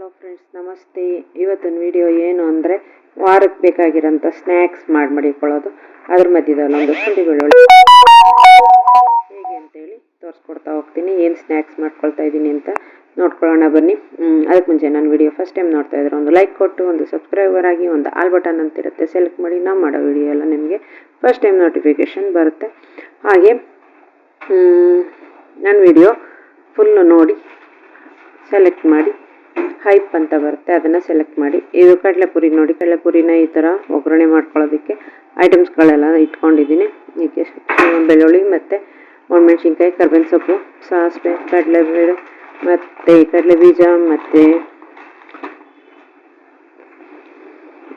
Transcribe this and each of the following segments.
Hello friends ನಮಸ್ತೆ. ಇವತ್ತಿನ video ಏನು ಅಂದರೆ ವಾರಕ್ಕೆ ಬೇಕಾಗಿರೋಂಥ ಸ್ನ್ಯಾಕ್ಸ್ ಮಾಡಿ ಮಡಿಕೊಳ್ಳೋದು. ಅದ್ರ ಮಧ್ಯದಲ್ಲಿ ಒಂದು ಶುಂಠಿ ಬೆಳ್ಳುಳ್ಳಿ ಹೇಗೆ ಅಂತೇಳಿ ತೋರಿಸ್ಕೊಡ್ತಾ ಹೋಗ್ತೀನಿ. ಏನು ಸ್ನ್ಯಾಕ್ಸ್ ಮಾಡ್ಕೊಳ್ತಾ ಇದ್ದೀನಿ ಅಂತ ನೋಡ್ಕೊಳ್ಳೋಣ ಬನ್ನಿ. ಅದಕ್ಕೆ ಮುಂಚೆ ನಾನು ವಿಡಿಯೋ ಫಸ್ಟ್ ಟೈಮ್ ನೋಡ್ತಾ ಇದ್ರೆ ಒಂದು ಲೈಕ್ ಕೊಟ್ಟು, ಒಂದು ಸಬ್ಸ್ಕ್ರೈಬರ್ ಆಗಿ, ಒಂದು ಆಲ್ ಬಟನ್ ಅಂತಿರುತ್ತೆ ಸೆಲೆಕ್ಟ್ ಮಾಡಿ, ನಾವು ಮಾಡೋ ವಿಡಿಯೋ ಎಲ್ಲ ನಿಮಗೆ ಫಸ್ಟ್ ಟೈಮ್ ನೋಟಿಫಿಕೇಶನ್ ಬರುತ್ತೆ. ಹಾಗೆ ನನ್ನ ವಿಡಿಯೋ ಫುಲ್ಲು ನೋಡಿ ಸೆಲೆಕ್ಟ್ ಮಾಡಿ ಹೈಪ್ ಅಂತ ಬರುತ್ತೆ, ಅದನ್ನು ಸೆಲೆಕ್ಟ್ ಮಾಡಿ. ಇದು ಕಡಲೆಪುರಿ ನೋಡಿ. ಕಡಲೆಪುರಿನ ಈ ಥರ ಒಗ್ಗರಣೆ ಮಾಡ್ಕೊಳ್ಳೋದಕ್ಕೆ ಐಟಮ್ಸ್ಗಳೆಲ್ಲ ಇಟ್ಕೊಂಡಿದ್ದೀನಿ. ಇದಕ್ಕೆ ಬೆಳ್ಳುಳ್ಳಿ ಮತ್ತು ಒಣಮೆಣ್ಸಿನ್ಕಾಯಿ, ಕರ್ಬೇವಿನ ಸೊಪ್ಪು, ಸಾಸಿವೆ, ಕಡಲೆಬೇಳೆ ಮತ್ತು ಕಡಲೆ ಬೀಜ ಮತ್ತು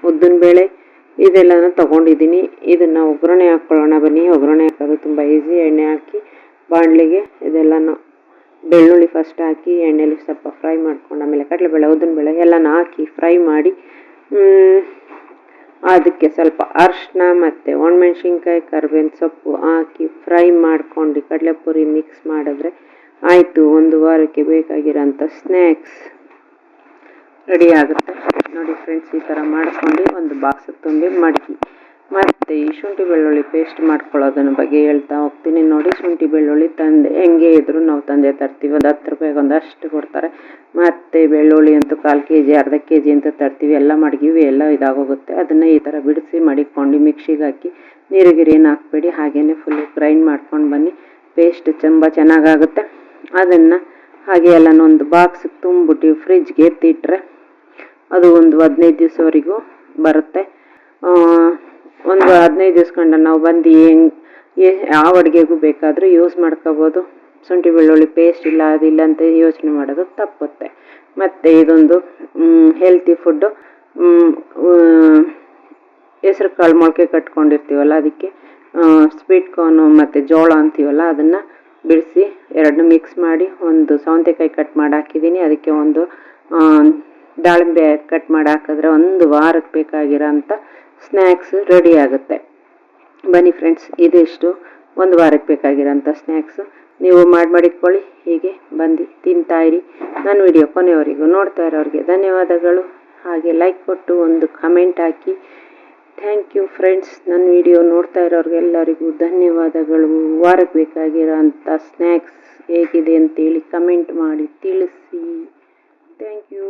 ಉದ್ದಿನಬೇಳೆ ಇದೆಲ್ಲನೂ ತೊಗೊಂಡಿದ್ದೀನಿ. ಇದನ್ನು ಒಗ್ಗರಣೆ ಹಾಕ್ಕೊಳ್ಳೋಣ ಬನ್ನಿ. ಒಗ್ಗರಣೆ ಹಾಕೋದು ತುಂಬ ಈಸಿ ಎಣ್ಣೆ ಹಾಕಿ ಬಾಣಲಿಗೆ ಇದೆಲ್ಲನೂ ಬೆಳ್ಳುಳ್ಳಿ ಫಸ್ಟ್ ಹಾಕಿ, ಎಣ್ಣೆಲಿ ಸ್ವಲ್ಪ ಫ್ರೈ ಮಾಡ್ಕೊಂಡು, ಆಮೇಲೆ ಕಡಲೆಬೇಳೆ, ಉದ್ದಿನಬೇಳೆ ಎಲ್ಲನೂ ಹಾಕಿ ಫ್ರೈ ಮಾಡಿ ಅದಕ್ಕೆ ಸ್ವಲ್ಪ ಅರಿಶಿನ ಮತ್ತು ಒಣಮೆಣ್ಸಿನ್ಕಾಯಿ, ಕರ್ಬೇವಿನ ಸೊಪ್ಪು ಹಾಕಿ ಫ್ರೈ ಮಾಡ್ಕೊಂಡು ಕಡಲೆಪುರಿ ಮಿಕ್ಸ್ ಮಾಡಿದ್ರೆ ಆಯಿತು. ಒಂದು ವಾರಕ್ಕೆ ಬೇಕಾಗಿರೋಂಥ ಸ್ನ್ಯಾಕ್ಸ್ ರೆಡಿ ಆಗುತ್ತೆ. ನೋಡಿ ಫ್ರೆಂಡ್ಸ್ ಈ ಥರ ಮಾಡ್ಕೊಂಡು ಒಂದು ಬಾಕ್ಸ್ ತುಂಬಿ ಮಡಗಿ. ಮತ್ತು ಈ ಶುಂಠಿ ಬೆಳ್ಳುಳ್ಳಿ ಪೇಸ್ಟ್ ಮಾಡ್ಕೊಳ್ಳೋದನ್ನ ಬಗ್ಗೆ ಹೇಳ್ತಾ ಹೋಗ್ತೀನಿ. ನೋಡಿ, ಶುಂಠಿ ಬೆಳ್ಳುಳ್ಳಿ ತಂದೆ ಹೆಂಗೆ ಇದ್ರು ನಾವು ತಂದೆ ತರ್ತೀವಿ. ಒಂದು ಹತ್ತು ರೂಪಾಯಿಗೆ ಒಂದಷ್ಟು ಕೊಡ್ತಾರೆ. ಮತ್ತು ಬೆಳ್ಳುಳ್ಳಿ ಅಂತೂ ಕಾಲು ಕೆ ಜಿ ಅರ್ಧ ಕೆ ಜಿ ಅಂತ ತರ್ತೀವಿ. ಎಲ್ಲ ಮಡಗಿವಿ, ಎಲ್ಲ ಇದಾಗೋಗುತ್ತೆ. ಅದನ್ನು ಈ ಥರ ಬಿಡಿಸಿ ಮಡಿಕೊಂಡು ಮಿಕ್ಸಿಗೆ ಹಾಕಿ ನೀರು ಗಿರು ಏನು ಹಾಕ್ಬೇಡಿ. ಹಾಗೇ ಫುಲ್ಲು ಗ್ರೈಂಡ್ ಮಾಡ್ಕೊಂಡು ಬನ್ನಿ. ಪೇಸ್ಟ್ ತುಂಬ ಚೆನ್ನಾಗಾಗುತ್ತೆ. ಅದನ್ನು ಹಾಗೆ ಎಲ್ಲನೊಂದು ಬಾಕ್ಸಿಗೆ ತುಂಬಿಟ್ಟು ಫ್ರಿಜ್ಗೆ ಎತ್ತಿಟ್ರೆ ಅದು ಒಂದು ಹದಿನೈದು ದಿವಸವರೆಗೂ ಬರುತ್ತೆ. ಒಂದು ಹದಿನೈದು ದಿವ್ಸ ಕಂಡ ನಾವು ಬಂದು ಹೆಂಗೆ ಯಾವ ಅಡುಗೆಗೂ ಬೇಕಾದರೂ ಯೂಸ್ ಮಾಡ್ಕೋಬೋದು. ಶುಂಠಿ ಬೆಳ್ಳುಳ್ಳಿ ಪೇಸ್ಟ್ ಇಲ್ಲ, ಅದಿಲ್ಲ ಅಂತ ಯೋಚನೆ ಮಾಡೋದು ತಪ್ಪುತ್ತೆ. ಮತ್ತು ಇದೊಂದು ಹೆಲ್ತಿ ಫುಡ್ಡು ಹೆಸ್ರು ಕಾಳು ಮೊಳಕೆ ಕಟ್ಕೊಂಡಿರ್ತೀವಲ್ಲ ಅದಕ್ಕೆ ಸ್ವೀಟ್ ಕಾರ್ನು ಮತ್ತು ಜೋಳ ಅಂತೀವಲ್ಲ ಅದನ್ನು ಬಿಡಿಸಿ ಎರಡನ್ನೂ ಮಿಕ್ಸ್ ಮಾಡಿ ಒಂದು ಸೌಂತೆಕಾಯಿ ಕಟ್ ಮಾಡಿ ಹಾಕಿದ್ದೀನಿ. ಅದಕ್ಕೆ ಒಂದು ದಾಳಿಂಬೆ ಕಟ್ ಮಾಡಿ ಹಾಕಿದ್ರೆ ಒಂದು ವಾರಕ್ಕೆ ಬೇಕಾಗಿರೋಂಥ ಸ್ನ್ಯಾಕ್ಸ್ ರೆಡಿ ಆಗುತ್ತೆ. ಬನ್ನಿ ಫ್ರೆಂಡ್ಸ್, ಇದಿಷ್ಟು. ಒಂದು ವಾರಕ್ಕೆ ಬೇಕಾಗಿರೋಂಥ ಸ್ನ್ಯಾಕ್ಸ್ ನೀವು ಮಾಡಿ ಮಾಡಿಟ್ಕೊಳ್ಳಿ ಹೀಗೆ ಬಂದು ತಿಂತಾ ಇರಿ. ನನ್ನ ವಿಡಿಯೋ ಕೊನೆಯವರೆಗೂ ನೋಡ್ತಾ ಇರೋರಿಗೆ ಧನ್ಯವಾದಗಳು. ಹಾಗೆ ಲೈಕ್ ಕೊಟ್ಟು ಒಂದು ಕಮೆಂಟ್ ಹಾಕಿ. ಥ್ಯಾಂಕ್ ಯು ಫ್ರೆಂಡ್ಸ್ ನನ್ನ ವಿಡಿಯೋ ನೋಡ್ತಾ ಇರೋರಿಗೆಲ್ಲರಿಗೂ ಧನ್ಯವಾದಗಳು. ವಾರಕ್ಕೆ ಬೇಕಾಗಿರೋ ಅಂಥ ಸ್ನ್ಯಾಕ್ಸ್ ಹೇಗಿದೆ ಅಂತೇಳಿ ಕಮೆಂಟ್ ಮಾಡಿ ತಿಳಿಸಿ. Thank you